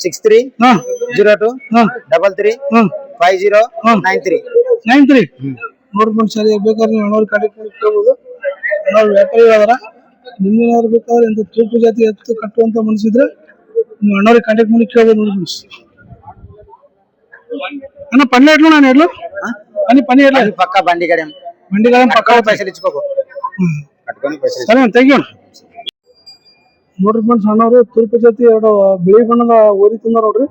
సిక్స్ త్రీ ఆ, జీరో టూ ఆ, డబల్ త్రీ ఆ. ಫೈವ್ ಜೀರೋ ಹಾ. ನೈನ್ ತ್ರೀ ನೈನ್ ತ್ರೀ ನೋಡ್ಕೊಂಡು ಸರಿ ಬೇಕಾದ್ರೆ ನೀವು ಅಣ್ಣವ್ರು ಕಾಂಟ್ಯಾಕ್ಟ್ ಮಾಡಿ ಕೇಳ್ಬೋದು ಅಣ್ಣವ್ರು ವ್ಯಾಪಾರಿ ಅದರ ನಿಮ್ಗೇನಾದ್ರು ಬೇಕಾದ್ರೆ ಇಂಥ ತೂಕು ಜಾತಿ ಎತ್ತು ಕಟ್ಟುವಂತ ಮನಸ್ಸಿದ್ರೆ ನೀವು ಅಣ್ಣವ್ರಿಗೆ ಕಾಂಟ್ಯಾಕ್ಟ್ ಮಾಡಿ ಕೇಳ್ಬೋದು ನೋಡಿ ಫ್ರೆಂಡ್ಸ್ అన్న పని ఎట్లు నేను ఎట్లు పని పని ఎట్లా పక్క బండి గడియం బండి కదా పక్క కట్టుకొని పైసలు ఇచ్చుకోకు కట్టుకొని పైసలు ಸರಿ ಥ್ಯಾಂಕ್ ಯು ನೋಡ್ರಿ ಫ್ರೆಂಡ್ಸ್ ಅಣ್ಣವ್ರು ತಿರುಪತಿ ಜೊತೆ ಎರಡು ಬಿಳಿ ಬಣ್ಣದ ಓರಿ ತಂದ ನೋಡ್ರಿ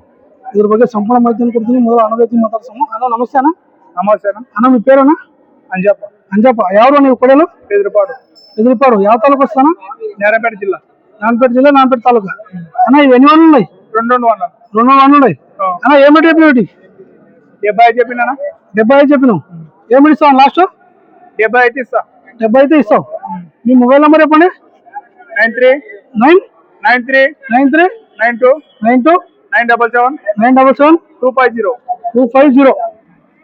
ಇದ್ರ ಬಗ್ಗೆ ಸಂಪೂರ್ಣ ಮಾಹಿತಿಯನ್ನು ಕೊಡ್ತೀನಿ. ಮೊದಲು ಅಣ್ಣ ಜೊತೆ ಮಾತಾಡ್ಸೋಣ. ಅಣ್ಣ ನಮಸ್ತೆ ಅಣ್ಣ. ನಮಸ್ತೆ ಅಣ್ಣ. ಅಣ್ಣ ನಿಮ್ಮ ಪೇರಣ್ಣ? ಅಂಜಪ್ಪ. ಅಂಜಪ್ಪ ಯಾವ್ರು ನೀವು ಕೊಡಲು? ಎದ್ರಪಾಡು. ఎదురుపాడు ಯಾವ తాలూకు వస్తానా నేరంపేట జిల్లా నారాయణపేట జిల్లా నారాయణపేట తాలూకా అన్న ఇవి ఎన్ని వనరులు ఉన్నాయి రెండు రెండు వనరులు రెండు వనరులు ఉన్నాయి అన్న ఏమిటి చెప్పినవి డెబ్బై ఐదు చెప్పినా డెబ్బై ఐదు చెప్పినావు ఏమిటి ఇస్తావు లాస్ట్ డెబ్బై అయితే ఇస్తా డెబ్బై అయితే ఇస్తావు మీ మొబైల్ నెంబర్ చెప్పండి nine three nine nine three nine three nine two nine two nine double seven nine double seven two five zero two five zero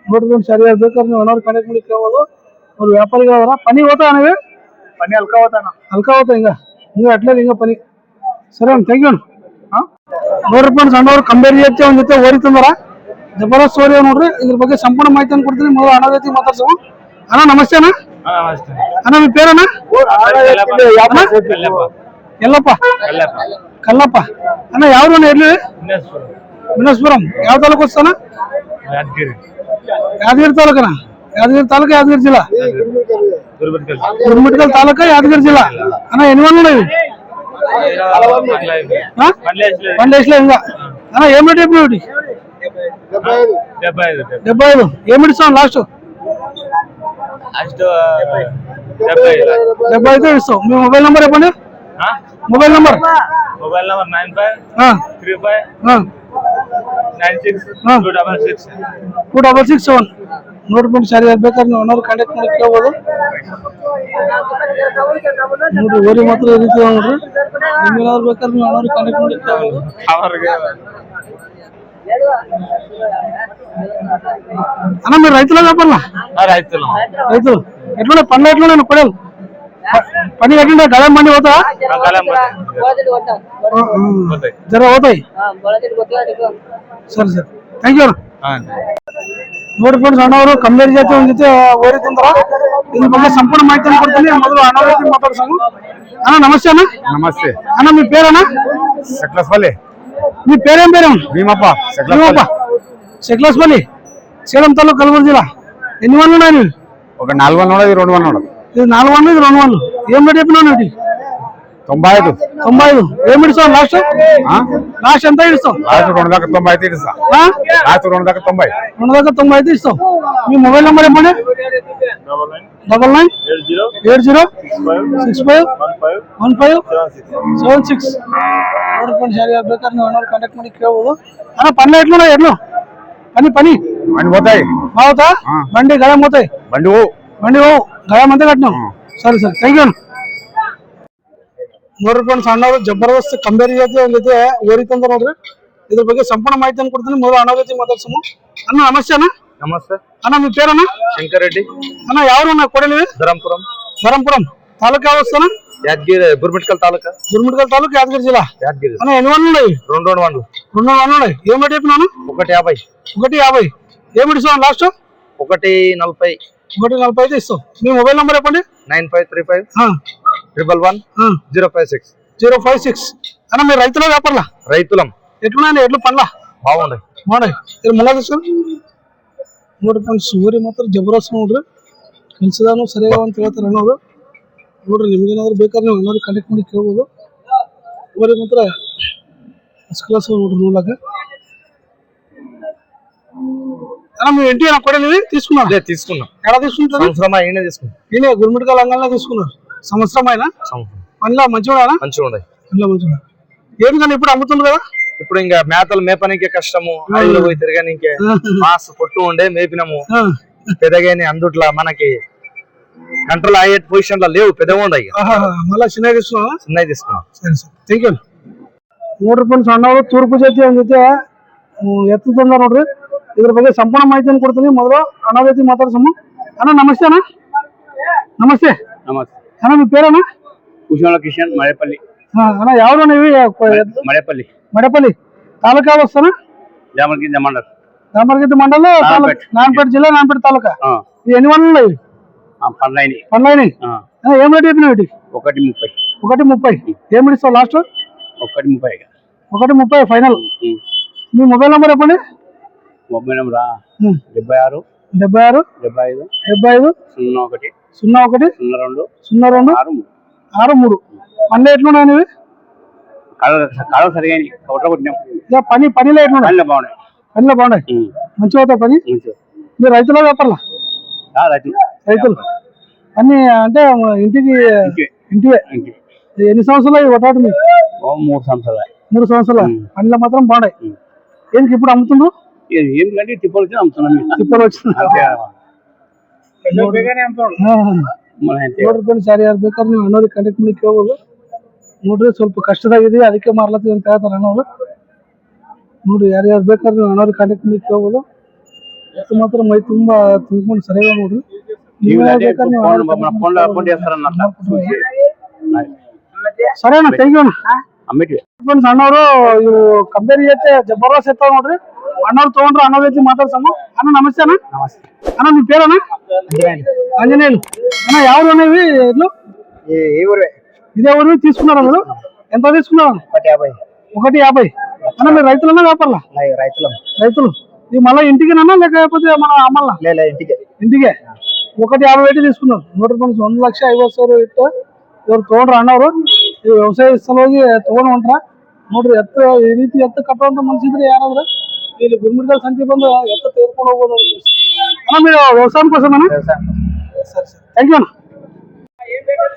ನೋಡ್ರಿ ಸರಿಯಾಗಿ ಬೇಕಾದ್ರೆ ನೀವು ಅನ್ನೋರು ಕನೆಕ್ಟ್ ಮಾಡಿ ಕೇಳ್ಬೋದು. ಅವ್ರು ವ್ಯಾಪಾರಿಗೆ ಪನಿ ಹೋತಾ ನೀವೇ ಪನಿ ಅಲ್ಕ ಹೋತಾನ ಅಲ್ಕ ಹೋತಾ ಹಿಂಗ ಹಿಂಗ ಅಟ್ಲೇ ಹಿಂಗ ಪನಿ. ಸರಿ ಒಂದು ಥ್ಯಾಂಕ್ ಯು ಹಾಂ? ನೋಡ್ರಪ್ಪ ಸಣ್ಣವ್ರು ಕಂಬೇರಿ ಜೊತೆ ಒಂದ್ ಜೊತೆ ಓರಿ ತಂದಾರ. ಜಬರದಸ್ತ್ ಸ್ಟೋರಿ ನೋಡ್ರಿ. ಇದ್ರ ಬಗ್ಗೆ ಸಂಪೂರ್ಣ ಮಾಹಿತಿಯನ್ನು ಕೊಡ್ತೀನಿ. ಮೊದಲು ಅಣ್ಣ ಜೊತೆ ಮಾತಾಡ್ಸೋ ಅಣ್ಣ ನಮಸ್ತೆ ಅಣ್ಣ. ಅಣ್ಣ ನಿಮ್ ಪೇರಣ್ಣ? ಎಲ್ಲಪ್ಪ ಕಲ್ಲಪ್ಪ ಅಣ್ಣ ಯಾವ್ದು ಎಲ್ಲಿ ಬಿನಸ್ಪುರಂ ಯಾವ ತಾಲೂಕು ವಸ್ತಾನ ಯಾದಗಿರಿ ಯಾದಗಿರಿ ತಾಲೂಕನ ಯಾದಗಿರಿ ತಾಲೂಕ ಯಾದಗಿರಿ ಜಿಲ್ಲಾ ಗುರುಮಿಟ್ಕಲ್ ತಾಲೂಕ ಯಾದಗಿರಿ ಜಿಲ್ಲಾ ಅಣ್ಣ ఎన్ని వందలు ఇవి పండేసులో ఇంకా అన్న ఏం రేట్ ఇప్పుడు ఇవి డెబ్బై ఐదు ఏమి ఇస్తాం లాస్ట్ డెబ్బై ఐదు ఇస్తాం మీ మొబైల్ నెంబర్ చెప్పండి Mobile number mobile number nine five ఆ, ತ್ರೀ ಫೈವ್ ఆ, ನೈನ್ ಸಿಕ್ಸ್ ಹಾ. Two double six two double six seven ನೋಡ್ಕೊಂಡು ಸರಿ ಬೇಕಾದ್ರೆ ನೀವು ಅಣ್ಣವ್ರು ಕಾಂಟ್ಯಾಕ್ಟ್ ಮಾಡಿ ಕೇಳ್ಬೋದು ನೋಡ್ರಿ ಓರಿ ಮಾತ್ರ ಈ ರೀತಿ ಅದಾವ ನೋಡ್ರಿ ನಿಮ್ಗೇನಾದ್ರು ಬೇಕಾದ್ರೆ ನೀವು ಅಣ್ಣವ್ರಿಗೆ ಕಾಂಟ್ಯಾಕ್ಟ್ ಮಾಡಿ ಕೇಳ್ಬೋದು అన్న మీరు రైతులో చెప్పాలా రైతులు రైతులు ఎట్లుండే పనులు ఎట్లుండే కొడలు పని ఎట్లుండే గలం బండి పోతా జర పోతాయి సరే సరే థ్యాంక్ యూ ನೋಡಿ ಫ್ರೆಂಡ್ಸ್ ಅಣ್ಣವರು ಕಮ್ಲೇರಿ ಜಾತಿ ಒಂದ್ ಜೊತೆ ಓರಿ ತಂದ್ರ ಇದ್ರ ಬಗ್ಗೆ ಸಂಪೂರ್ಣ ಮಾಹಿತಿಯನ್ನು ಕೊಡ್ತೀನಿ ಮೊದಲು ಅಣ್ಣ ಜೊತೆ ಮಾತಾಡ್ಸೋಣ అన్న నమస్తే అన్న నమస్తే అన్న మీ పేరన్నా సెక్లస్పల్లి మీ పేరేం పేరు భీమప్ప శివప్ప శక్లాస్పల్లి సేలం తాలూకు కలబుర్గి జిల్లా ఎన్ని వందలు ఉన్నాయి నీవి? ఒక నాలుగు వందలు ఇది రెండు వందలు ఇది నాలుగు వందలు ఇది రెండు వందలు ఏం రేట్ చెప్పినావు నీటి తొంభై ఐదు తొంభై ఐదు ఏం ఇస్తావు లాస్ట్ లాస్ట్ ఎంత ఇస్తావు లాస్ట్ రెండు దాకా తొంభై అయితే ఇస్తా ఆ? లాస్ట్ రెండు దాకా తొంభై రెండు దాకా తొంభై అయితే ఇస్తావు మీ మొబైల్ నెంబర్ చెప్పండి double nine eight zero six five one five seven six ನೋಡ್ಕೊಂಡು ಸರಿ ಬೇಕಾದ್ರೆ ನೀವು ಅಣ್ಣವ್ರು ಕಾಂಟ್ಯಾಕ್ಟ್ ಮಾಡಿ ಕೇಳ್ಬೋದು ಅಣ್ಣ ಪನ್ನೆ ಎಟ್ಲು ಎಟ್ಲು పని పని బండి పోతాయి బావుతా ఆ. బండి గళం పోతాయి బండి ఓ గయామంతా కట్టినాం సరే ಮೂರು ರೂಪಾಯಿ ಸಣ್ಣ ಜಬರ್ದಸ್ತ್ ಕಂಬೇರಿ ಜಾತಿ ಅವ್ರ ಜೊತೆ ಓರಿತಂದ್ರ ನೋಡ್ರಿ ಇದ್ರ ಬಗ್ಗೆ ಸಂಪೂರ್ಣ ಮಾಹಿತಿ ಕೊಡ್ತೀನಿ ಮೊದಲು ಅಣ್ಣ ಜೊತೆ ಮಾತಾಡ್ಸಮ್ಮ ಅಣ್ಣ ನಮಸ್ತೆ ಅಣ್ಣ ನಮಸ್ತೆ ಅಣ್ಣ ನಿಮ್ಮ ಪೇರಣ್ಣ ಶಂಕರ್ ರೆಡ್ಡಿ ಅಣ್ಣ ಯಾವ ಕೊಡಲಿವೆ ಧರಂಪುರಂ ಧರಂಪುರಂ ತಾಲೂಕು ಯಾವ ಅಣ್ಣ యాదగిరి గుర్మిట్కల్ తాలూకా గుర్మిట్కల్ తాలూకా యాదగిరి జిల్లా యాదగిరి అన్న ఎన్ని ಒನ್ ఉన్నాయి రెండు రెండు వందలు రెండు వందలు ఉన్నాయి ఏమిటి చెప్పినాను ఒకటి యాభై ఒకటి యాభై ఏమిటి లాస్ట్ ಒಕ್ಕಟಿ నలభై ఒకటి నలభై అయితే ఇస్తాం మీ మొబైల్ నెంబర్ చెప్పండి nine five three five triple one zero five six zero five six అన్న మీరు రైతుల వ్యాపారలా రైతులం ఎట్లున్నాయండి ఎట్లు పనులా బాగుంది బాగున్నాయి ಇದು ಮುಂಗ తీసుకొని ನೋಡ್ರಿ ಫ್ರೆಂಡ್ಸ್ ಊರಿ ಮಾತ್ರ ಜಬರ್ದಸ್ತ್ ನೋಡ್ರಿ ಕೆಲ್ಸದಾನು ಸರಿಯಾಗ ಅಂತ ಹೇಳ್ತಾರೆ ಅಣ್ಣವ್ರು ನೋಡ್ರಿ ನಿಮ್ಗೇನಾದ್ರು ಬೇಕಾದ್ರೆ ನೀವು ಅಣ್ಣವ್ರಿಗೆ ಕಾಂಟ್ಯಾಕ್ಟ್ ಮಾಡಿ ಕೇಳ್ಬೋದು ಊರಿಗೆ ಮಾತ್ರ ಫಸ್ಟ್ ಕ್ಲಾಸ್ ನೋಡ್ರಿ ನೋಡಕ್ಕೆ అన్న మీ ఇంటి నా కొడలు తీసుకున్నారు అదే తీసుకున్నాం ఎలా తీసుకుంటారు సంవత్సరం అయినా తీసుకున్నాం ఈయన గురుమిటికల్ అంగంలో తీసుకున్నారు సంవత్సరం అయినా సంవత్సరం పనిలో మంచివాడా మంచిగా ఉన్నాయి పనిలో మంచివాడా ఏం కానీ ఇప్పుడు అమ్ముతుంది కదా ఇప్పుడు ఇంకా మేతలు మేపనికే కష్టము అడవిలో పోయి తిరగనికే మాస్ పొట్టు ఉండే మేపినాము ఆ, పెద్దగాని అందుట్లా మనకి కంట్రోల్ అయ్యే పొజిషన్ లో లేవు పెద్దగా ఉండవు ఇక ఆహా, మళ్ళా చిన్న తీసుకున్నావా చిన్నవి తీసుకున్నాం ಸರಿ ಸರ್ ಥ್ಯಾಂಕ್ ಯು ನೋಡ್ರಿ ಫ್ರೆಂಡ್ಸ್ ಅಣ್ಣವರು ತೂರ್ಪು ಜೊತೆ ಅವ್ನ ಜೊತೆ ಹ್ಮ್, ಎತ್ತು ತಂದ ನೋಡ್ರಿ ಇದ್ರ ಬಗ್ಗೆ ಸಂಪೂರ್ಣ ಮಾಹಿತಿಯನ್ನು ಕೊಡ್ತೀನಿ ಮೊದಲು ಅನಾವತಿ ಮಾತಾಡ್ಸಮ್ಮ ಅಣ್ಣ ನಮಸ್ತೆ ಅಣ್ಣ ನಮಸ್ತೆ ನಮಸ್ತೆ ಅಣ್ಣ ನಿಮ್ ಪೇರಣ್ಣ ಕುಶಾಲ ಕಿಶನ್ ಮಳೆಪಲ್ಲಿ ಹಾ ಅಣ್ಣ ಯಾವ್ದು ನೀವು ಮಳೆಪಲ್ಲಿ ಮಳೆಪಲ್ಲಿ ತಾಲೂಕಾ ವಸ್ತಾನ ಜಾಮರ್ಗಿಂದ ಜಾಮರ್ಗಿದ್ದ ಮಂಡಲ್ జామర్గిద్ద మండల్ నాన్పేట జిల్లా నాన్పేట తాలూకా ఎన్ని వందలు ఇవి పండ్లైన పండ్లైన ఏం రేటు చెప్పినావు ఒకటి ముప్పై ఒకటి ముప్పై ఏం ఇస్తావు లాస్ట్ ఒకటి ముప్పై ఒకటి ಮುಪ್ಪೈ ಫೈನಲ್ మీ ಮೊಬೈಲ್ ನಂಬರ್ చెప్పండి మొబైల్ నెంబరా. డెబ్బై ఆరు. డెబ్బై ఆరు? డెబ్బై ఐదు. డెబ్బై ఐదు? సున్నా ఒకటి. సున్నా ఒకటి? సున్నా రెండు. సున్నా రెండు? ఆరు మూడు. ఆరు మూడు. పనులు ఎట్లున్నాయి ఇవి కళ కళ సరిగా కవట కొట్టినాం. ఇక పని పనిలో ఎట్లున్నాయి? పనిలో బాగున్నాయి. పనిలో బాగున్నాయి. మంచిగా అవుతాయి పని? మీరు రైతుల వ్యాపారాల? ఆ, రైతు రైతులు. అన్ని అంటే ఇంటికి ఇంటివే. ఎన్ని సంవత్సరాలు మీకు? ఓ మూడు సంవత్సరాలు. మూడు సంవత్సరాలు. పనిలో మాత్రం బాగున్నాయి. ఏంటి ఇప్పుడు అమ్ముతుండ్రు? ఇది ఏం కంటే తిప్పలు వచ్చి అమ్ముతున్నాం మేము. తిప్పలు వచ్చింది అంతే. ಹಾ. మన అంతే. ನೋಡ್ರಿ ಫ್ರೆಂಡ್ಸ್ ಯಾರು ಯಾರು ಬೇಕಾದ್ರೆ ನೀವು ಅಣ್ಣವ್ರಿಗೆ ಕಂಟೆಕ್ಟ್ ಮಾಡಿ ಕೇಳ್ಬೋದು ನೋಡ್ರಿ ಸ್ವಲ್ಪ ಕಷ್ಟದಾಗಿದೆ ಅದಕ್ಕೆ ಮಾರ್ಲತ್ತೀವಿ ಅಂತ ಹೇಳ್ತಾರೆ ಅಣ್ಣವ್ರು ನೋಡ್ರಿ ಯಾರು ಯಾರು ಬೇಕಾದ್ರೆ ನೀವು ಅಣ್ಣವ್ರಿಗೆ ಕಾಂಟ್ಯಾಕ್ಟ್ ಮಾಡಿ ಕೇಳ್ಬೋದು ಎತ್ತು ಮಾತ್ರ ಮೈ ತುಂಬಾ ತುಂಬ್ಕೊಂಡು ಸರಿಯಾಗಿ ನೋಡ್ರಿ ನೀವು ನೀವು ಅದೇ ಬೇಕಾದ್ರೆ ನೀವು ಫೋನ್ ಅಣ್ಣವ್ರಿಗೆ మన ఫోన్లో అకౌంట్ చేస్తారన్న అట్లా చూసి ಸರಿ ಅಣ್ಣ ಥ್ಯಾಂಕ್ ಯು ಅಣ್ಣ అమ్మిటివే ಫ್ರೆಂಡ್ಸ್ ಅಣ್ಣವರು ಇವು ಕಂಪೇರಿ ಜೊತೆ ಜಬರ್ದಸ್ತ್ ಇರ್ತಾವ ನೋಡ್ರಿ అన్నారు చూడండి అన్న వచ్చి మాట్లాడతాము అన్న నమస్తే అన్న. నమస్తే. అన్న మీ పేరన్నా ఆంజనేయులు అన్న ఎవరు అనేది ఇట్లు ఇదే ఊరు తీసుకున్నారా మీరు? ఎంత తీసుకున్నారు ఒకటి యాభై. ఒకటి యాభై. అన్న మీరు రైతులన్నా వ్యాపారులా? రైతులు. రైతులు. ఇది మళ్ళీ ఇంటికి నన్నా లేకపోతే మన అమ్మల్లా లేదా ఇంటికే. ఇంటికే. ఒకటి యాభై పెట్టి తీసుకున్నారు నూట రూపాయలు వంద లక్ష ఐదు సార్ ఇట్లా ಇವ್ರು ತೊಗೊಂಡ್ರ ಅಣ್ಣವರು ಈ ವ್ಯವಸಾಯ ಸಲುವಾಗಿ ತಗೊಂಡ್ ಹೊಂಟ್ರ ನೋಡ್ರಿ ಎತ್ತ ಈ ರೀತಿ ಎತ್ತ ಕಟ್ಟುವಂತ ಮನ್ಸಿದ್ರೆ ಯಾರಾದ್ರೆ ಇಲ್ಲಿ ಗುರುಮಿಡ್ಗಲ್ ಸಂತೆ ಬಂದು ಎತ್ತ ತೆಗೆದುಕೊಂಡು ಹೋಗ್ಬೋದು ನೋಡ್ರಿ. ಅಣ್ಣ మీరు వ్యవసాయం కోసం అన్న థ్యాంక్ యూ అన్న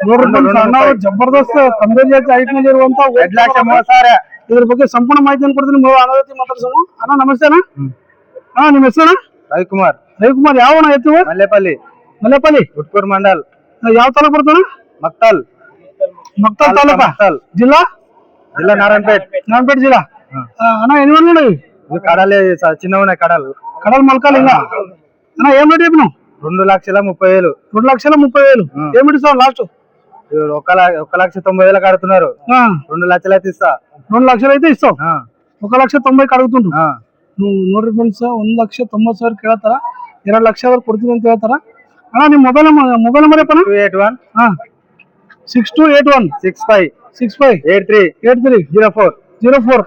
ನೋಡ್ರಿ friends, ಅಣ್ಣವ್ರು ಜಬರ್ದಸ್ತ್ ಕಂಬೇರಿ ಜಾತಿ ಹೈಟ್ ನಲ್ಲಿ ಇರುವಂತ ಇದ್ರ ಬಗ್ಗೆ ಸಂಪೂರ್ಣ ಮಾಹಿತಿಯನ್ನು ಕೊಡ್ತೀನಿ ನೀವು ಅಣ್ಣ ಜೊತೆ ಮಾತಾಡ್ಸೋಣ ಅಣ್ಣ ನಮಸ್ತೆ ಅಣ್ಣ ಅಣ್ಣ ನಿಮ್ಮ ಹೆಸರು ಅಣ್ಣ రవికుమార్ ರವಿಕುಮಾರ್ ಯಾವ ಅಣ್ಣ ಎತ್ತು మల్లేపల్లి ಮಲೆಪಲ್ಲಿ ఉట్కూరు మండల్ ಯಾವ ತಾಲೂಕು ಬರ್ತಾನ మక్తల్ ಮಕ್ತಾಲ್ ತಾಲೂಕ మక్తల్ జిల్లా జిల్లా నారాయణపేట్ నాన్పేట జిల్లా ఆ, అన్న ఎన్ని వందలు ఉన్నాయి ఇవి కడలే స- చిన్నగా ఉన్నాయి కడలు కడల మలకాలు ఇంకా అన్న ఏం రేట్ చెప్పినావు రెండు లక్షల ముప్పై వేలు రెండు లక్షల ముప్పై వేలు ఆ. ఏం ఇస్తావు లాస్ట్ ఇవి ఒక ల- ఒక లక్ష తొంభై వేలు కడుతున్నారు రెండు లక్షలు అయితే ఇస్తా రెండు లక్షలు అయితే ఇస్తావు ఆ, ఒక లక్ష తొంభై ಅಡುಗುಂಟು ఆ. ನೀವು ನೋಡ್ರಿ ಫ್ರೆಂಡ್ಸ್ ಒಂದ್ ಲಕ್ಷ ತೊಂಬತ್ತು ಸಾವಿರ ಕೇಳ್ತಾರ ಎರಡು ಲಕ್ಷ ಆದ್ರೆ ಕೊಡ್ತೀವಿ ಅಂತ ಹೇಳ್ತಾರ ಅಣ್ಣ ನಿಮ್ಮ ಮೊಬೈಲ್ ಮೊಬೈಲ್ ನಂಬರ್ ಏನಪ್ಪ టూ ఎయిట్ వన్ ಹಾ six two eight one six five six five eight three eight three zero four zero four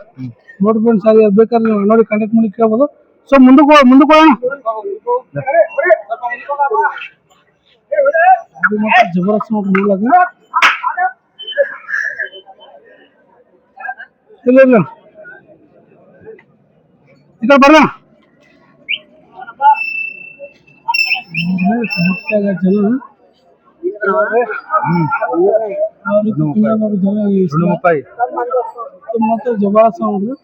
ನೋಡಿ ಫ್ರೆಂಡ್ಸ್ ಬೇಕಾದ್ರೆ ನೀವು ನೋಡಿ ಕಾಂಟ್ಯಾಕ್ಟ್ ಮಾಡಿ ಕೇಳ್ಬೋದು ಸೊ ಮುಂದಕ್ಕೆ ಮುಂದಕ್ಕೆ ಹೋಗೋಣ ಜಬರ್ದಸ್ತ್ ನೋಡಿ ಮೂಲಕ ಇಲ್ಲ ಇಲ್ಲ ಈ ಕಡೆ ಸಮಸ್ಯೆ ಆಗ ಜನ ಜನ ಮತ್ತೆ ಜಬರ್ದಸ್ತ್ ನೋಡ್ರಿ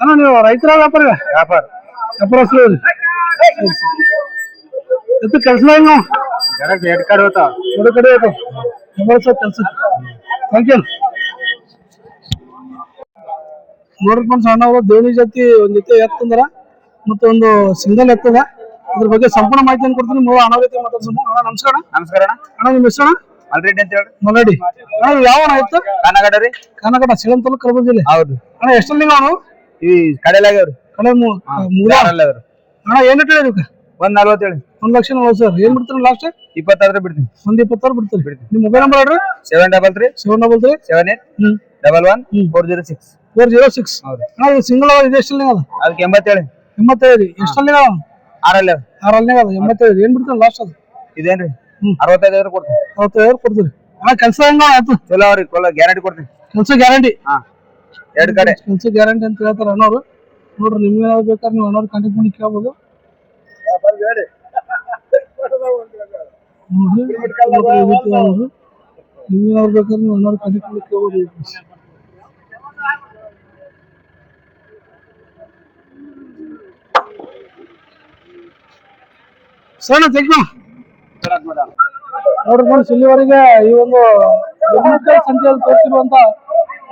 ಅಣ್ಣ ನೀವು ರೈತರ ವ್ಯಾಪಾರ ವ್ಯಾಪಾರ. ವ್ಯಾಪಾರಸ್ರು ಇದು ಕೆಲಸ ಇಲ್ಲ ಎರಡು ಕಡೆ ಎರಡು ಕಡೆ ಹೋತಾವ ಕೆಲಸ. ಥ್ಯಾಂಕ್ ಯು ನೋಡ್ರಿ ಫ್ರೆಂಡ್ಸ್ ಅಣ್ಣವರು ದೇಣಿ ಜಾತಿ ಒಂದ್ ಜೊತೆ ಎತ್ತಂದ್ರ ಮತ್ತೊಂದು ಸಿಂಗಲ್ ಎತ್ತದ ಅದ್ರ ಬಗ್ಗೆ ಸಂಪೂರ್ಣ ಮಾಹಿತಿಯನ್ನು ಕೊಡ್ತೀನಿ. ಮೂರು ಅನಾಗತಿ ಮಾತಾಡ್ಸೋಣ. ಅಣ್ಣ ನಮಸ್ಕಾರ ನಮಸ್ಕಾರ ಅಣ್ಣ. ನಿಮ್ಮ ಹೆಸರು ಆಲ್ರೆಡಿ ಅಂತ ಹೇಳಿ. ಮಲಡಿ ಅಣ್ಣ ಯಾವ ಎತ್ತು ಕಾನಗಡ ರೀ. ಕನಕಡ ಸೇಲಂ ತಾಲೂಕು ಕಲಬುರಗಿ ಜಿಲ್ಲೆ ಹೌದು. ಅಣ್ಣ ಎಷ್ಟಲ್ಲಿ ಅವನು? ಈ ಕಡೆಲಾಗ್ಯವ್ರಿ ಕಡೆ ಮೂರು ಅಣ್ಣ ಏನ್ ರೇಟ್ ಇದಕ್ಕೆ? ಒಂದ್ ನಲ್ವತ್ತೇಳು. ಒಂದ್ ಲಕ್ಷ ನಲ್ವತ್ತು ಸಾವಿರ. ಏನ್ ಬಿಡ್ತೀರಿ ಲಾಸ್ಟ್ ಇಪ್ಪತ್ತಾದ್ರೆ ಬಿಡ್ತೀನಿ. ಒಂದ್ ಇಪ್ಪತ್ತಾರು ಬಿಡ್ತೀರಿ. ನಿಮ್ಮ ಮೊಬೈಲ್ ನಂಬರ್ ಹೇಳ್ರಿ. Seven double three seven double three seven eight hmm. Double one hmm. Four zero six four zero six ಹೌದು. ಅಣ್ಣ ಇದು ಸಿಂಗಲ್ ಇದೆ ಎಷ್ಟಲ್ಲಿ ಅದ? ಅದಕ್ಕೆ ಎಂಬತ್ತೇಳು. ಎಂಬತ್ತೈದು. ಎಷ್ಟಲ್ಲಿ ಆರಲ್ಲಿ ಆರಲ್ಲಿ ಆರಲ್ಲೇ ಅದ. ಎಂಬತ್ತೈದು. ಏನ್ ಬಿಡ್ತೀರಿ ಲಾಸ್ಟ್ ಅದು? ಇದೇನ್ರಿ? ಹ್ಮ್. ಅರವತ್ತೈದು ಕೊಡ್ತೀನಿ ಅರವತ್ತೈದು ಕೊಡ್ತೀರಿ ಅಣ್ಣ ಕೆಲಸ ಹೆಂಗ ಆಯ್ತು ಚಲೋ ಅವ್ರಿ ಕೊಲ್ಲ ಗ್ಯಾರಂಟಿ ಕೊಡ್ತೀನಿ ಕೆಲಸ ಗ್ಯಾರಂಟಿ ಎರಡು ಕಡೆ ಕೆಲಸ ಗ್ಯಾರಂಟಿ ಅಂತ ಹೇಳ್ತಾರೆ ಅಣ್ಣವ್ರು ನೋಡ್ರಿ ನಿಮ್ಗೆ ಏನಾದ್ರು ಬೇಕಾದ್ರೆ ನೀವು ಅಣ್ಣವ್ರು ಕಾಂಟ್ಯಾಕ್ಟ್ ಮಾಡಿ ಕೇಳ್ಬೋದು ನೋಡ್ರಿ ನೋಡ್ರಿ, ಈ ರೀತಿ ಅವ್ರು. ನಿಮ್ಗೆ ಏನಾದ್ರು ಬೇಕಾದ್ರೆ ನೀವು ಅಣ್ಣವ್ರು ಕಾಂಟ್ಯಾಕ್ಟ್ ಮಾಡಿ ಕೇಳ್ಬೋದು ಸಣ್ಣ ತೆಗ್ದು ನೋಡ್ರಿ ಫ್ರೆಂಡ್ಸ್ ಇಲ್ಲಿವರೆಗೆ ಈ ಒಂದು ಸಂಖ್ಯೆಯಲ್ಲಿ ತೋರಿಸಿರುವಂತ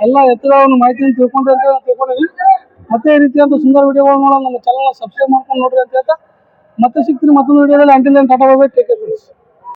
ಎಲ್ಲ ಎತ್ತರವನ್ನು ಮಾಹಿತಿಯನ್ನು ತಿಳ್ಕೊಂಡ್ರಿ ಅಂತ ತಿಳ್ಕೊಂಡಿವಿ ಮತ್ತೆ ಈ ರೀತಿಯಂತ ಸುಂದರ ವಿಡಿಯೋಗಳು ನೋಡೋಣ, ನಮ್ಮ ಚಾನಲ್ ಸಬ್ಸ್ಕ್ರೈಬ್ ಮಾಡ್ಕೊಂಡು ನೋಡ್ರಿ ಅಂತ ಹೇಳ್ತಾ. ಮತ್ತೆ ಸಿಗ್ತೀನಿ ಮತ್ತೊಂದು ವಿಡಿಯೋದಲ್ಲಿ. Until tata bye take care